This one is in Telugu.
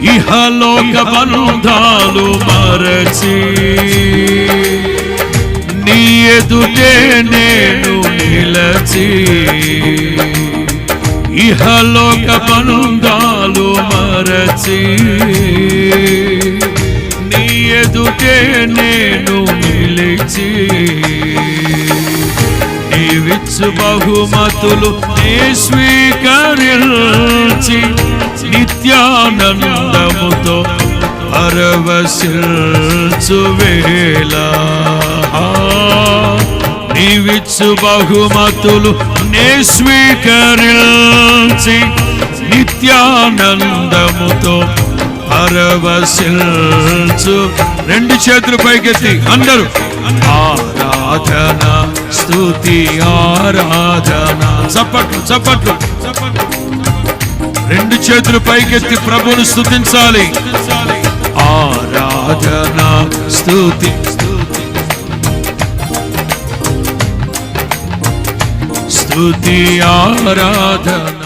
ఇహలోక బంధాలు మరచి నీ ఎదుటే నేను నిలచి ఇహలోక బంధాలు మరచి నీ ఎదుటే నేను నిలిచి నీవిచ్చు బహుమతులు నీ స్వీకరించి నిత్యానందముతో పరవశిల్చు వేళ. నీవిచ్చు బహుమతులు నే స్వీకరించి నిత్యానందముతో పరవశిల్చు రెండు చేతులు పైకెత్తి అందరూ. ఆరాధన స్తుతి ఆరాధన. చప్పట్లు చప్పట్లు. రెండు చేతులు పైకెత్తి ప్రభువును స్థుతించాలి ఆరాధన స్థుతి స్తుతి ఆరాధన.